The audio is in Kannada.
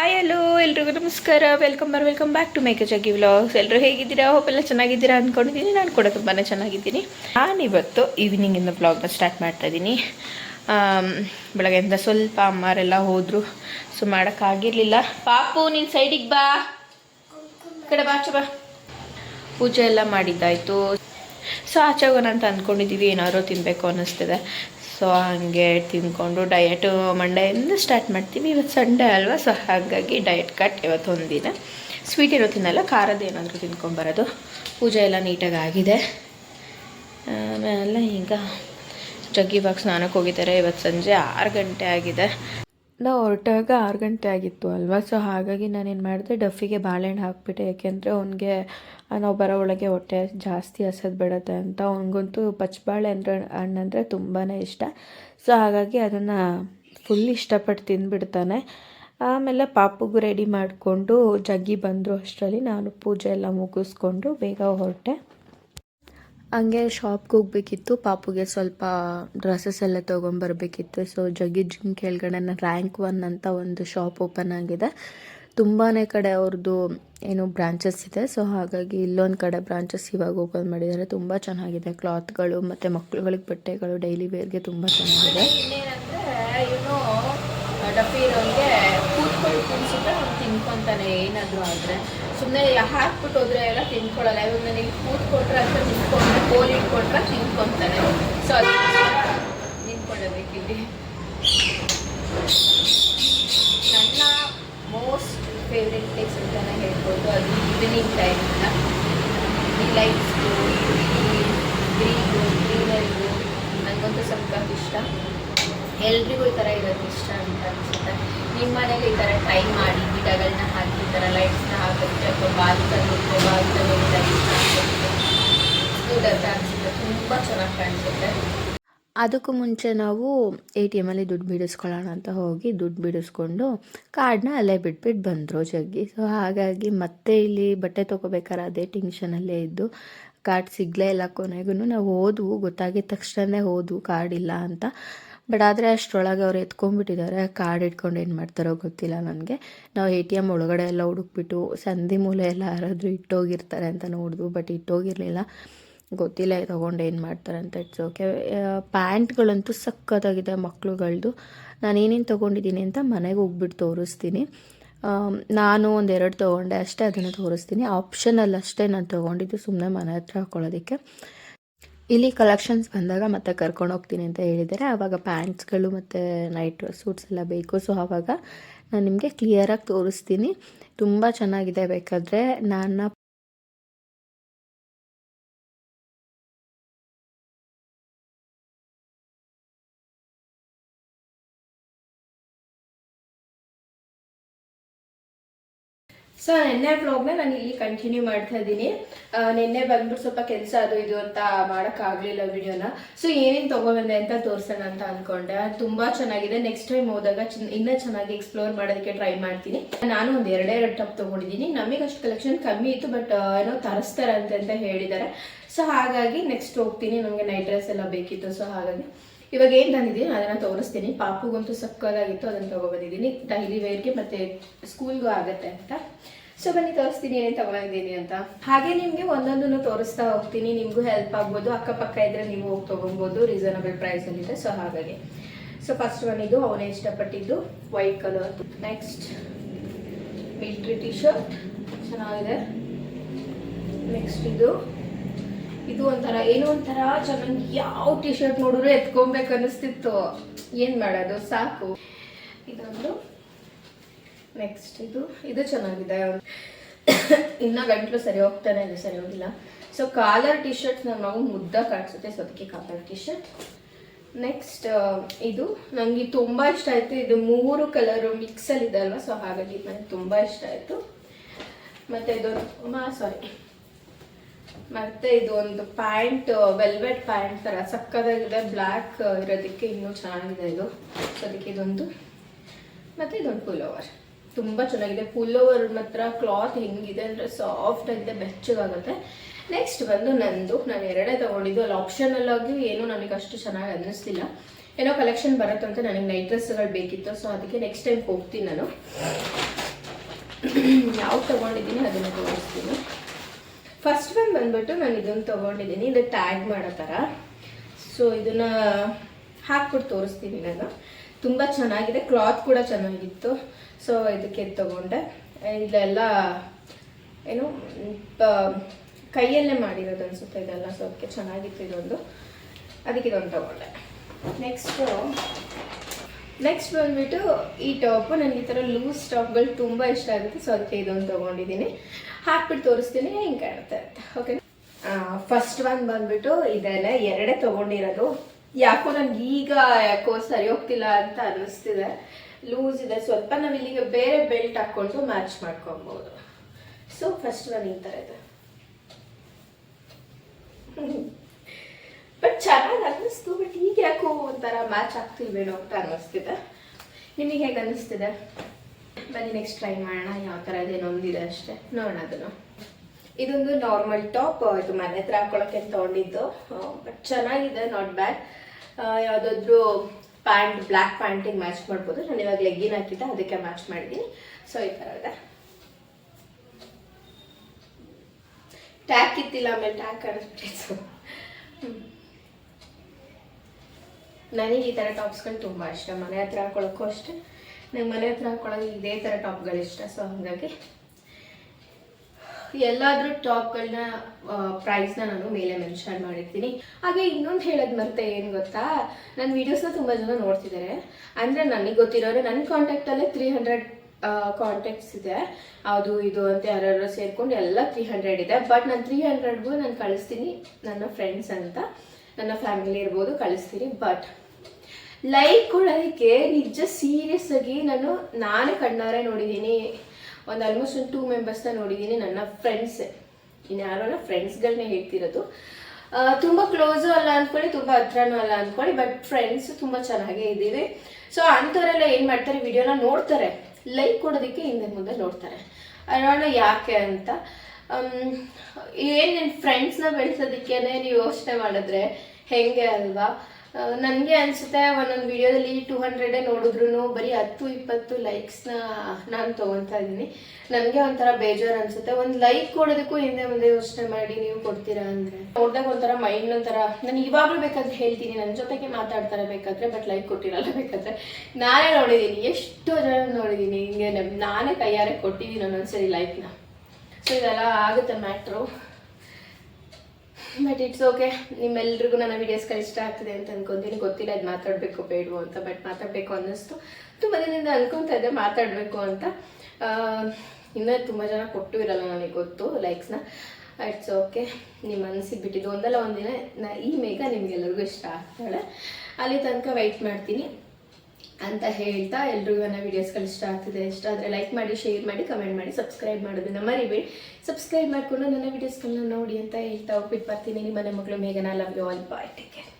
ಹಾಯ್ ಹಲೋ ಎಲ್ರಿಗೂ ನಮಸ್ಕಾರ. ವೆಲ್ಕಮ್ ಬರ್ welcome back to Meke Jaggi vlogs ಎಲ್ಲರೂ ಹೇಗಿದ್ದೀರಾ? ಎಲ್ಲ ಚೆನ್ನಾಗಿದ್ದೀರಾ ಅಂದ್ಕೊಂಡಿದ್ದೀನಿ ನಾನು ಕೂಡ ತುಂಬಾ ಚೆನ್ನಾಗಿದ್ದೀನಿ. ನಾನಿವತ್ತು ಈವ್ನಿಂಗಿಂದ ವ್ಲಾಗ್ನ ಸ್ಟಾರ್ಟ್ ಮಾಡ್ತಾ ಇದ್ದೀನಿ. ಬೆಳಗ್ಗೆಯಿಂದ ಸ್ವಲ್ಪ ಅಮ್ಮಾರೆಲ್ಲ ಹೋದರು. ಸೊ ಮಾಡೋಕ್ಕಾಗಿರಲಿಲ್ಲ ಪಾಪು, ನೀನು ಸೈಡಿಗೆ ಬಾ. ಕಡೆ ಬಾ, ಆಚೆ ಬಾ. ಪೂಜೆ ಎಲ್ಲ ಮಾಡಿದ್ದಾಯಿತು. ಸೊ ಆಚೆ ಹೋಗೋಣ ಅಂತ ಅಂದ್ಕೊಂಡಿದ್ದೀವಿ ಏನಾದರೂ ತಿನ್ನಬೇಕು ಅನ್ನಿಸ್ತಿದೆ. ಸೊ ಹಾಗೆ ತಿಂದ್ಕೊಂಡು ಡಯಟು ಮಂಡೆಯಿಂದ ಸ್ಟಾರ್ಟ್ ಮಾಡ್ತೀವಿ. ಇವತ್ತು ಸಂಡೇ ಅಲ್ವಾ? ಸೊ ಹಾಗಾಗಿ ಡಯಟ್ ಕಟ್ ಇವತ್ತು ಒಂದಿನ. ಸ್ವೀಟ್ ಇರೋ ತಿನ್ನಲ್ಲ, ಖಾರದ ಏನಾದರೂ ತಿನ್ಕೊಂಬರೋದು. ಪೂಜೆ ಎಲ್ಲ ನೀಟಾಗಿ ಆಗಿದೆ ಆಮೇಲೆ ಈಗ ಜಗ್ಗಿ ಬಾಕ್ಸ್ ಸ್ನಾನಕ್ಕೆ ಹೋಗಿದ್ದಾರೆ. ಇವತ್ತು ಸಂಜೆ ಆರು ಗಂಟೆ ಆಗಿದೆ. ನಾವು ಹೊರಟಾಗ ಆರು ಗಂಟೆ ಆಗಿತ್ತು ಅಲ್ವಾ? ಸೊ ಹಾಗಾಗಿ ನಾನೇನು ಮಾಡಿದೆ, ಡಫಿಗೆ ಬಾಳೆಹಣ್ಣು ಹಾಕ್ಬಿಟ್ಟೆ. ಯಾಕೆಂದರೆ ಅವನಿಗೆ ನಾವು ಬರೋ ಒಳಗೆ ಹೊಟ್ಟೆ ಜಾಸ್ತಿ ಹಸದ್ ಬಿಡುತ್ತೆ ಅಂತ. ಅವನಿಗಂತೂ ಪಚ್ಚಬಾಳೆ ಅಂದರೆ ಹಣ್ಣಂದರೆ ತುಂಬಾ ಇಷ್ಟ. ಸೊ ಹಾಗಾಗಿ ಅದನ್ನು ಫುಲ್ ಇಷ್ಟಪಟ್ಟು ತಿಂದುಬಿಡ್ತಾನೆ. ಆಮೇಲೆ ಪಾಪುಗೂ ರೆಡಿ ಮಾಡಿಕೊಂಡು, ಜಗ್ಗಿ ಬಂದರು ಅಷ್ಟರಲ್ಲಿ ನಾನು ಪೂಜೆ ಎಲ್ಲ ಮುಗಿಸ್ಕೊಂಡು ಬೇಗ ಹೊರಟೆ. ಹಂಗೆ ಶಾಪ್ಗೆ ಹೋಗ್ಬೇಕಿತ್ತು. ಪಾಪುಗೆ ಸ್ವಲ್ಪ ಡ್ರೆಸ್ಸಸ್ ಎಲ್ಲ ತೊಗೊಂಬರ್ಬೇಕಿತ್ತು ಸೊ ಜಗ್ಗಿ ಕೆಳಗಡೆ ರ್ಯಾಂಕ್ ಒನ್ ಅಂತ ಒಂದು ಶಾಪ್ ಓಪನ್ ಆಗಿದೆ. ತುಂಬಾ ಕಡೆ ಅವ್ರದ್ದು ಏನು ಬ್ರಾಂಚಸ್ ಇದೆ. ಸೊ ಹಾಗಾಗಿ ಇಲ್ಲೊಂದು ಕಡೆ ಬ್ರಾಂಚಸ್ ಇವಾಗ ಓಪನ್ ಮಾಡಿದ್ದಾರೆ. ತುಂಬ ಚೆನ್ನಾಗಿದೆ. ಕ್ಲಾತ್ಗಳು ಮತ್ತು ಮಕ್ಳುಗಳಿಗೆ ಬಟ್ಟೆಗಳು ಡೈಲಿ ವೇರ್ಗೆ ತುಂಬ ಚೆನ್ನಾಗಿದೆ. ತಿನ್ಸಿದ್ರೆ ಅವ್ನು ತಿನ್ಕೊತಾನೆ ಏನಾದರೂ ಆದರೆ. ಸುಮ್ಮನೆ ಹಾಕ್ಬಿಟ್ಟು ಹೋದ್ರೆ ಎಲ್ಲ ತಿನ್ಕೊಳ್ಳಲ್ಲ. ಇವಾಗ ನನಗೆ ಕೂತ್ಕೊಟ್ರೆ ಅಂತ ನಿಂತ್ಕೊಂಡ್ರೆ ಕೋಲ್ ಇಟ್ಕೊಟ್ರೆ ತಿನ್ಕೊತಾನೆ ಸೊ ಅದು ನಿಂತ್ಕೊಳ್ಳಬೇಕಿಲ್ಲಿ. ನನ್ನ ಮೋಸ್ಟ್ ಫೇವ್ರೆಟ್ ಪ್ಲೇಸ್ ಅಂತಲೇ ಹೇಳ್ಬೋದು ಅದು ಈವ್ನಿಂಗ್ ಟೈಮಿಂದ ಈ ಲೈಟ್ಸ್ಗೂ ಈ ಗ್ರೀನು ಗ್ರೀನರಿಗೂ ನನಗಂತೂ ಸ್ವಲ್ಪ ಇಷ್ಟ. ಎಲ್ರಿಗೂ ಈ ಥರ ಇರೋದು ಇಷ್ಟ ಅಂತ ಅನಿಸುತ್ತೆ. ನಿಮ್ಮ ಮನೇಲಿ ಈ ಥರ ಟ್ರೈ ಮಾಡಿ ಗಿಡಗಳನ್ನ ಹಾಕಿ, ಈ ಥರ ಲೈಟ್ಸ್ನ ಹಾಕೋದಕ್ಕೆ ಅಥವಾ ಇದ್ರೆ ಬಾಲ್ಕಲ್ಲಿ ಕ್ಯೂಟ್ ಅನಿಸುತ್ತೆ ತುಂಬ ಚೆನ್ನಾಗಿ ಕಾಣಿಸುತ್ತೆ. ಅದಕ್ಕೂ ಮುಂಚೆ ನಾವು ಎ ಟಿ ಎಮಲ್ಲಿ ದುಡ್ಡು ಬಿಡಿಸ್ಕೊಳ್ಳೋಣ ಅಂತ ಹೋಗಿ ದುಡ್ಡು ಬಿಡಿಸ್ಕೊಂಡು ಕಾರ್ಡನ್ನ ಅಲ್ಲೇ ಬಿಟ್ಬಿಟ್ಟು ಬಂದರು ಜಗ್ಗಿ. ಸೊ ಹಾಗಾಗಿ ಮತ್ತೆ ಇಲ್ಲಿ ಬಟ್ಟೆ ತೊಗೋಬೇಕಾದ್ರೆ ಅದೇ ಟೆನ್ಷನಲ್ಲೇ ಇದ್ದು ಕಾರ್ಡ್ ಸಿಗಲೇ ಇಲ್ಲ ಕೊನೆಗೂ ನಾವು ಹೋದ್ವು ಗೊತ್ತಾಗಿದ ತಕ್ಷಣವೇ ಹೋದ್ವು ಕಾರ್ಡ್ ಇಲ್ಲ ಅಂತ. ಬಟ್ ಆದರೆ ಅಷ್ಟರೊಳಗೆ ಅವ್ರು ಎತ್ಕೊಂಡ್ಬಿಟ್ಟಿದ್ದಾರೆ. ಕಾರ್ಡ್ ಇಟ್ಕೊಂಡು ಏನು ಮಾಡ್ತಾರೋ ಗೊತ್ತಿಲ್ಲ ನನಗೆ. ನಾವು ಎ ಟಿ ಎಂ ಒಳಗಡೆ ಎಲ್ಲ ಹುಡುಕ್ಬಿಟ್ಟು ಸಂಧಿ ಮೂಲೆ ಎಲ್ಲ ಯಾರಾದರೂ ಇಟ್ಟೋಗಿರ್ತಾರೆ ಅಂತ ನೋಡಿದ್ವು ಬಟ್ ಇಟ್ಟೋಗಿರಲಿಲ್ಲ. ಗೊತ್ತಿಲ್ಲ, ತೊಗೊಂಡು ಏನು ಮಾಡ್ತಾರೆ ಅಂತ ಇಟ್ಸ್ ಓಕೆ ಪ್ಯಾಂಟ್ಗಳಂತೂ ಸಕ್ಕತ್ತಾಗಿದೆ ಮಕ್ಳುಗಳ್ದು. ನಾನು ಏನೇನು ತೊಗೊಂಡಿದ್ದೀನಿ ಅಂತ ಮನೆಗೆ ಹೋಗ್ಬಿಟ್ಟು ತೋರಿಸ್ತೀನಿ. ನಾನು ಒಂದೆರಡು ತೊಗೊಂಡೆ ಅಷ್ಟೇ, ಅದನ್ನು ತೋರಿಸ್ತೀನಿ. ಆಪ್ಷನಲ್ಲಿ ಅಷ್ಟೇ ನಾನು ತೊಗೊಂಡಿದ್ದು ಸುಮ್ಮನೆ ಮನೆ ಹತ್ರ ಹಾಕೊಳ್ಳೋದಕ್ಕೆ. ಇಲ್ಲಿ ಕಲೆಕ್ಷನ್ಸ್ ಬಂದಾಗ ಮತ್ತೆ ಕರ್ಕೊಂಡು ಹೋಗ್ತೀನಿ ಅಂತ ಹೇಳಿದ್ದಾರೆ. ಆವಾಗ ಪ್ಯಾಂಟ್ಸ್ಗಳು ಮತ್ತು ನೈಟ್ ಸೂಟ್ಸ್ ಎಲ್ಲ ಬೇಕು. ಸೊ ಆವಾಗ ನಾನು ನಿಮಗೆ ಕ್ಲಿಯರಾಗಿ ತೋರಿಸ್ತೀನಿ. ತುಂಬ ಚೆನ್ನಾಗಿದೆ ಬೇಕಾದರೆ. ನನ್ನ ಸೊ ನಿನ್ನೆ ಬ್ಲಾಗ್ನ ನಾನು ಇಲ್ಲಿ ಕಂಟಿನ್ಯೂ ಮಾಡ್ತಾ ಇದ್ದೀನಿ. ನಿನ್ನೆ ಬಂದ್ಬಿಟ್ಟು ಸ್ವಲ್ಪ ಕೆಲಸ ಅದು ಇದು ಅಂತ ಮಾಡೋಕ್ಕಾಗಲಿಲ್ಲ ವಿಡಿಯೋನ. ಸೊ ಏನೇನು ತೊಗೊಬಂದೆ ಅಂತ ತೋರಿಸೋಣ ಅಂತ ಅಂದ್ಕೊಂಡೆ ಅದು ತುಂಬ ಚೆನ್ನಾಗಿದೆ. ನೆಕ್ಸ್ಟ್ ಟೈಮ್ ಹೋದಾಗ ಇನ್ನೂ ಚೆನ್ನಾಗಿ ಎಕ್ಸ್ಪ್ಲೋರ್ ಮಾಡೋದಕ್ಕೆ ಟ್ರೈ ಮಾಡ್ತೀನಿ. ನಾನು ಒಂದು ಎರಡೇ ಎರಡು ಟಪ್ ತೊಗೊಂಡಿದ್ದೀನಿ. ನಮಗೆ ಅಷ್ಟು ಕಲೆಕ್ಷನ್ ಕಮ್ಮಿ ಇತ್ತು ಬಟ್ ಏನೋ ತರಿಸ್ತಾರೆ ಅಂತ ಹೇಳಿದ್ದಾರೆ. ಸೊ ಹಾಗಾಗಿ ನೆಕ್ಸ್ಟ್ ಹೋಗ್ತೀನಿ. ನಮಗೆ ನೈಟ್ ಡ್ರೆಸ್ ಎಲ್ಲ ಬೇಕಿತ್ತು. ಸೊ ಹಾಗಾಗಿ ಇವಾಗ ಏನು ತಂದಿದ್ದೀನಿ, ಅದನ್ನ ತೋರಿಸ್ತೀನಿ. ಪಾಪುಗಂತೂ ಸಕ್ಕದಾಗಿತ್ತು ಅದನ್ನು ತಗೊಬಂದಿದ್ದೀನಿ. ಡೈಲಿ ವೇರ್ಗೆ ಮತ್ತೆ ಸ್ಕೂಲ್ಗೂ ಆಗುತ್ತೆ ಅಂತ. ಸೊ ಬನ್ನಿ, ತೋರಿಸ್ತೀನಿ ಏನೇನು ತಗೊಂಡಿದ್ದೀನಿ ಅಂತ. ಹಾಗೆ ನಿಮಗೆ ಒಂದೊಂದನ್ನು ತೋರಿಸ್ತಾ ಹೋಗ್ತೀನಿ. ನಿಮಗೂ ಹೆಲ್ಪ್ ಆಗ್ಬೋದು. ಅಕ್ಕಪಕ್ಕ ಇದ್ದರೆ ನೀವು ಹೋಗಿ ತೊಗೊಬೋದು. ರೀಸನಬಲ್ ಪ್ರೈಸಲ್ಲಿದೆ ಸೊ ಹಾಗಾಗಿ. ಸೊ ಫಸ್ಟ್ ಒನ್ ಇದು. ಅವನೇ ಇಷ್ಟಪಟ್ಟಿದ್ದು white colour next military T shirt ಚೆನ್ನಾಗಿದೆ. ನೆಕ್ಸ್ಟ್ ಇದು ಇದು ಒಂಥರ, ಏನೋ ಒಂಥರ ಚೆನ್ನಾಗಿ ಯಾವ ಟಿ ಶರ್ಟ್ ನೋಡಿದ್ರು ಎತ್ಕೊಬೇಕು ಅನಿಸ್ತಿತ್ತು ಏನ್ ಮಾಡೋದು, ಸಾಕು. ಇದೊಂದು ನೆಕ್ಸ್ಟ್ ಇದು. ಇದು ಚೆನ್ನಾಗಿದೆ. ಇನ್ನ ಗಂಟ್ಲು ಸರಿ ಹೋಗ್ತಾನೆ ಇದೆ, ಸರಿ ಹೋಗಿಲ್ಲ. ಸೊ ಕಾಲರ್ ಟಿ ಶರ್ಟ್ ನನ್ನ ಮಗು ಮುದ್ದ ಕಾಣಿಸುತ್ತೆ ಸೊ ಅದಕ್ಕೆ ಕಾಲರ್ ಟಿ ಶರ್ಟ್ ನೆಕ್ಸ್ಟ್ ಇದು ನನಗೆ ತುಂಬ ಇಷ್ಟ ಆಯಿತು. ಇದು ಮೂರು ಕಲರು ಮಿಕ್ಸಲ್ಲಿ ಇದೆ ಅಲ್ವಾ ಸೊ ಹಾಗಾಗಿ ನನಗೆ ತುಂಬ ಇಷ್ಟ ಆಯಿತು. ಮತ್ತು ಇದೊಂದು ಸಾರಿ ಮತ್ತೆ ಇದು ಒಂದು ಪ್ಯಾಂಟ್, ವೆಲ್ವೆಟ್ ಪ್ಯಾಂಟ್ ತರ, ಸಕ್ಕದಾಗಿದೆ ಬ್ಲ್ಯಾಕ್ ಇರೋದಕ್ಕೆ ಇನ್ನೂ ಚೆನ್ನಾಗಿದೆ ಇದು. ಸೊ ಅದಕ್ಕೆ ಇದೊಂದು, ಮತ್ತೆ ಇದೊಂದು ಓವರ್ ತುಂಬಾ ಚೆನ್ನಾಗಿದೆ. ಪುಲ್ಲೋವರ್ ಮಾತ್ರ ಕ್ಲಾತ್ ಹೆಂಗಿದೆ ಅಂದ್ರೆ ಸಾಫ್ಟ್ ಆಗಿದೆ, ಬೆಚ್ಚಗಾಗುತ್ತೆ. ನೆಕ್ಸ್ಟ್ ಬಂದು ನಂದು. ನಾನು ಎರಡೇ ತಗೊಂಡಿದ್ದು. ಅಲ್ಲಿ ಆಪ್ಷನಲ್ ಆಗಿ ಏನು ನನಗೆ ಅಷ್ಟು ಚೆನ್ನಾಗಿ ಅನ್ನಿಸ್ತಿಲ್ಲ. ಏನೋ ಕಲೆಕ್ಷನ್ ಬರುತ್ತಂತ ನನಗೆ ನೈಟ್ ಡ್ರೆಸ್ಗಳು ಬೇಕಿತ್ತು. ಸೊ ಅದಕ್ಕೆ ನೆಕ್ಸ್ಟ್ ಟೈಮ್ ಹೋಗ್ತೀನಿ ನಾನು. ಯಾವ್ದು ತಗೊಂಡಿದ್ದೀನಿ ಅದನ್ನು ತೋರಿಸ್ತೀನಿ. ಫಸ್ಟ್ ಒನ್ ಬಂದ್ಬಿಟ್ಟು ನಾನು ಇದನ್ನು ತೊಗೊಂಡಿದ್ದೀನಿ, ಇದು ಟ್ಯಾಗ್ ಮಾಡೋ ಥರ ಸೊ ಇದನ್ನು ಹಾಕ್ಬಿಟ್ಟು ತೋರಿಸ್ತೀನಿ ನಾನು. ತುಂಬ ಚೆನ್ನಾಗಿದೆ ಕ್ಲಾತ್ ಕೂಡ ಚೆನ್ನಾಗಿತ್ತು. ಸೊ ಇದಕ್ಕೆ ತೊಗೊಂಡೆ. ಇಲ್ಲೆಲ್ಲ ಏನು ಕೈಯಲ್ಲೇ ಮಾಡಿರೋದು ಅನಿಸುತ್ತೆ ಇದೆಲ್ಲ. ಸೊ ಅದಕ್ಕೆ ಚೆನ್ನಾಗಿತ್ತು ಇದೊಂದು. ಅದಕ್ಕೆ ಇದೊಂದು ತಗೊಂಡೆ. ನೆಕ್ಸ್ಟು ನೆಕ್ಸ್ಟ್ ಬಂದ್ಬಿಟ್ಟು ಈ ಟಾಪು ನನಗೆ ಈ ಥರ ಲೂಸ್ ಟಾಪ್ಗಳು ತುಂಬ ಇಷ್ಟ ಆಗುತ್ತೆ ಸೊ ಅದಕ್ಕೆ ಇದೊಂದು ತೊಗೊಂಡಿದ್ದೀನಿ. ಹಾಕ್ಬಿಟ್ಟು ತೋರಿಸ್ತೀನಿ, ಹೆಂಗೆ ಕಾಣುತ್ತೆ ಅಂತ. ಓಕೆ ಫಸ್ಟ್ ಒನ್ ಬಂದ್ಬಿಟ್ಟು ಇದೆಲ್ಲ ಎರಡೇ ತೊಗೊಂಡಿರೋದು. ಯಾಕೋ ನನಗೆ ಈಗ ಯಾಕೋ ಸರಿ ಹೋಗ್ತಿಲ್ಲ ಅಂತ ಅನ್ನಿಸ್ತಿದೆ. ಲೂಸ್ ಇದೆ, ಸ್ವಲ್ಪ ನಾವು ಇಲ್ಲಿಗೆ ಬೇರೆ ಬೆಲ್ಟ್ ಹಾಕ್ಕೊಂಡು ಮ್ಯಾಚ್ ಮಾಡ್ಕೊಬೋದು. ಸೊ ಫಸ್ಟ್ ಒನ್ ಈ ಥರ ಇದೆ ಬಟ್ ಚೆನ್ನಾಗಿ ಅನ್ನಿಸ್ತು ಬಟ್ ಈಗ ಯಾಕೋ ಒಂಥರ ಮ್ಯಾಚ್ ಆಗ್ತಿಲ್ವೇನೋ ಅಂತ ಅನ್ನಿಸ್ತಿದೆ ನಿಮಗೆ ಹೇಗೆ ಅನ್ನಿಸ್ತಿದೆ ಬನ್ನಿ ನೆಕ್ಸ್ಟ್ ಟ್ರೈ ಮಾಡೋಣ, ಯಾವ ಥರ ಇದೆ ನೊಂದಿದೆ ಅಷ್ಟೇ. ನೋಡೋಣ ಅದನ್ನು. ಇದೊಂದು ನಾರ್ಮಲ್ ಟಾಪ್ ಇದು ಮನೆ ಹತ್ರ ಹಾಕೊಳ್ಳೋಕೆ ತೊಗೊಂಡಿದ್ದು. ಬಟ್ ಚೆನ್ನಾಗಿದೆ ನಾಟ್ ಬ್ಯಾಡ್ ಯಾವುದಾದ್ರೂ ಪ್ಯಾಂಟ್ ಬ್ಲ್ಯಾಕ್ ಪ್ಯಾಂಟಿಗೆ ಮ್ಯಾಚ್ ಮಾಡ್ಬೋದು. ನಾನು ಇವಾಗ ಲೆಗ್ಗಿನ್ ಹಾಕಿದ್ದೆ, ಅದಕ್ಕೆ ಮ್ಯಾಚ್ ಮಾಡಿದ್ದೀನಿ. ಸೊ ಈ ಥರ ಇದೆ. ಟ್ಯಾಕ್ ಇತ್ತಿಲ್ಲ ಆಮೇಲೆ ಟ್ಯಾಕ್ ಕಾಣಿಸ್ಬಿಟ್ಟಿತ್ತು. ನನಗೆ ಈ ಥರ ಟಾಪ್ಸ್ಗಳು ತುಂಬ ಇಷ್ಟ. ಮನೆ ಹತ್ರ ಹಾಕೊಳ್ಳೋಕ್ಕೂ ಅಷ್ಟೇ. ನಂಗೆ ಮನೆ ಹತ್ರ ಹಾಕೊಳ್ಳೋದು ಇದೇ ಥರ ಟಾಪ್ಗಳು ಇಷ್ಟ. ಸೊ ಹಾಗಾಗಿ ಎಲ್ಲಾದ್ರೂ ಟಾಪ್ಗಳನ್ನ ಪ್ರೈಸ್ನ ನಾನು ಮೇಲೆ ಮೆನ್ಷನ್ ಮಾಡಿರ್ತೀನಿ. ಹಾಗೆ ಇನ್ನೊಂದು ಹೇಳೋದು ಮತ್ತೆ ಏನು ಗೊತ್ತಾ? ನನ್ನ ವೀಡಿಯೋಸ್ನ ತುಂಬ ಜನ ನೋಡ್ತಿದ್ದಾರೆ ಅಂದರೆ ನನಗೆ ಗೊತ್ತಿರೋರು ನನ್ನ ಕಾಂಟ್ಯಾಕ್ಟಲ್ಲೇ ತ್ರೀ ಹಂಡ್ರೆಡ್ ಕಾಂಟ್ಯಾಕ್ಟ್ಸ್ ಇದೆ. ಅದು, ಇದು ಅಂತ ಯಾರ್ಯಾರು ಸೇರ್ಕೊಂಡು ಎಲ್ಲ ತ್ರೀ ಹಂಡ್ರೆಡ್ ಇದೆ. ಬಟ್ ನಾನು ತ್ರೀ ಹಂಡ್ರೆಡ್ಗೂ ನಾನು ಕಳಿಸ್ತೀನಿ ನನ್ನ ಫ್ರೆಂಡ್ಸ್ ಅಂತ. ನನ್ನ ಫ್ಯಾಮಿಲಿ ಇರ್ಬೋದು ಕಳಿಸ್ತೀನಿ ಬಟ್ ಲೈಕ್ ಕೊಡೋದಕ್ಕೆ ನಿಜ ಸೀರಿಯಸ್ ಆಗಿ ನಾನು, ನಾನೇ ಕಣ್ಣಾರೆ ನೋಡಿದ್ದೀನಿ. ಒಂದು ಆಲ್ಮೋಸ್ಟ್ ಒಂದು ಟೂ ಮೆಂಬರ್ಸ್ನ ನೋಡಿದ್ದೀನಿ ನನ್ನ ಫ್ರೆಂಡ್ಸೇ ಇನ್ಯಾರೋ ಫ್ರೆಂಡ್ಸ್ಗಳನ್ನೇ ಹೇಳ್ತಿರೋದು. ತುಂಬ ಕ್ಲೋಸು ಅಲ್ಲ ಅಂದ್ಕೊಳ್ಳಿ ತುಂಬ ಹತ್ರನೂ ಅಲ್ಲ ಅಂದ್ಕೊಳ್ಳಿ ಬಟ್ ಫ್ರೆಂಡ್ಸ್ ತುಂಬ ಚೆನ್ನಾಗೇ ಇದ್ದೀವಿ. ಸೊ ಅಂಥವರೆಲ್ಲ ಏನು ಮಾಡ್ತಾರೆ ವಿಡಿಯೋನ ನೋಡ್ತಾರೆ. ಲೈಕ್ ಕೊಡೋದಕ್ಕೆ ಹಿಂದೆ ಮುಂದೆ ನೋಡ್ತಾರೆ. ಅರೋಣ ಯಾಕೆ ಅಂತ? ಏನು ನಿನ್ನ ಫ್ರೆಂಡ್ಸ್ನ ಬೆಳೆಸೋದಕ್ಕೇನೆ ನೀವು ಯೋಚನೆ ಮಾಡಿದ್ರೆ ಹೆಂಗೆ ಅಲ್ವಾ? ನನಗೆ ಅನಿಸುತ್ತೆ ಒಂದೊಂದು ವಿಡಿಯೋದಲ್ಲಿ ಟೂ ಹಂಡ್ರೆಡೇ ನೋಡಿದ್ರು ಬರೀ ಹತ್ತು, ಇಪ್ಪತ್ತು ಲೈಕ್ಸ್ನ ನಾನು ತೊಗೊತಾ ಇದ್ದೀನಿ. ನನಗೆ ಒಂಥರ ಬೇಜಾರು ಅನಿಸುತ್ತೆ. ಒಂದು ಲೈಕ್ ಕೊಡೋದಕ್ಕೂ ಹಿಂದೆ ಮುಂದೆ ಯೋಚನೆ ಮಾಡಿ ನೀವು ಕೊಡ್ತೀರಾ ಅಂದರೆ? ನೋಡಿದಾಗ ಒಂಥರ ಮೈಂಡ್ ಒಂಥರ, ನಾನು ಇವಾಗಲೂ ಬೇಕಾದ್ರೆ ಹೇಳ್ತೀನಿ ನನ್ನ ಜೊತೆಗೆ ಮಾತಾಡ್ತಾರೆ ಬೇಕಾದ್ರೆ ಬಟ್ ಲೈಕ್ ಕೊಟ್ಟಿರಲ್ಲ ಬೇಕಾದ್ರೆ. ನಾನೇ ನೋಡಿದ್ದೀನಿ ಎಷ್ಟೋ ಜನ ನೋಡಿದ್ದೀನಿ ಹಿಂಗೆ ನಾನೇ ಕೈಯಾರೆ ಕೊಟ್ಟಿದ್ದೀನಿ ಒಂದೊಂದ್ಸರಿ ಲೈಕ್ನ ಸೊ ಇದೆಲ್ಲ ಆಗುತ್ತೆ ಮ್ಯಾಟ್ರು ಬಟ್ ಇಟ್ಸ್ ಓಕೆ ನಿಮ್ಮೆಲ್ರಿಗೂ ನನ್ನ ವೀಡಿಯೋಸ್ಗಳು ಇಷ್ಟ ಆಗ್ತಿದೆ ಅಂತ ಅನ್ಕೊಂತೀನಿ. ಗೊತ್ತಿಲ್ಲ ಇದು ಮಾತಾಡಬೇಕು ಬೇಡವು ಅಂತ ಬಟ್ ಮಾತಾಡಬೇಕು ಅನ್ನಿಸ್ತು. ತುಂಬ ದಿನದಿಂದ ಅನ್ಕೊತಾ ಇದ್ದೆ, ಮಾತಾಡಬೇಕು ಅಂತ. ಇನ್ನೂ ತುಂಬ ಜನ ಕೊಟ್ಟು ಇರಲ್ಲ ನನಗೆ ಗೊತ್ತು ಲೈಕ್ಸ್ನ ಇಟ್ಸ್ ಓಕೆ ನಿಮ್ಮ ಮನಸ್ಸಿಗೆ ಬಿಟ್ಟಿದ್ದು ಒಂದಲ್ಲ ಒಂದಿನ. ನಾ ಈ ಮೇಘ ನಿಮಗೆಲ್ಲರಿಗೂ ಇಷ್ಟ ಆಗ್ತಾಳೆ. ಅಲ್ಲಿ ತನಕ ವೆಯ್ಟ್ ಮಾಡ್ತೀನಿ. ಅಂತ ಹೇಳ್ತಾ ಎಲ್ರಿಗೂ ನನ್ನ ವೀಡಿಯೋಸ್ಗಳು ಇಷ್ಟ ಆಗ್ತಿದೆ. ಇಷ್ಟ ಆದರೆ ಲೈಕ್ ಮಾಡಿ ಶೇರ್ ಮಾಡಿ ಕಮೆಂಟ್ ಮಾಡಿ ಸಬ್ಸ್ಕ್ರೈಬ್ ಮಾಡೋದನ್ನ ಮರಿಬೇಡಿ. ಸಬ್ಸ್ಕ್ರೈಬ್ ಮಾಡಿಕೊಂಡು ನನ್ನ ವೀಡಿಯೋಸ್ಗಳನ್ನ ನೋಡಿ ಅಂತ ಹೇಳ್ತಾ ಹೋಗ್ಬಿಟ್ಟು ಬರ್ತೀನಿ. ನಿಮ್ಮ ಮನೆ ಮಗಳು ಮೇಘನ love you all bye take care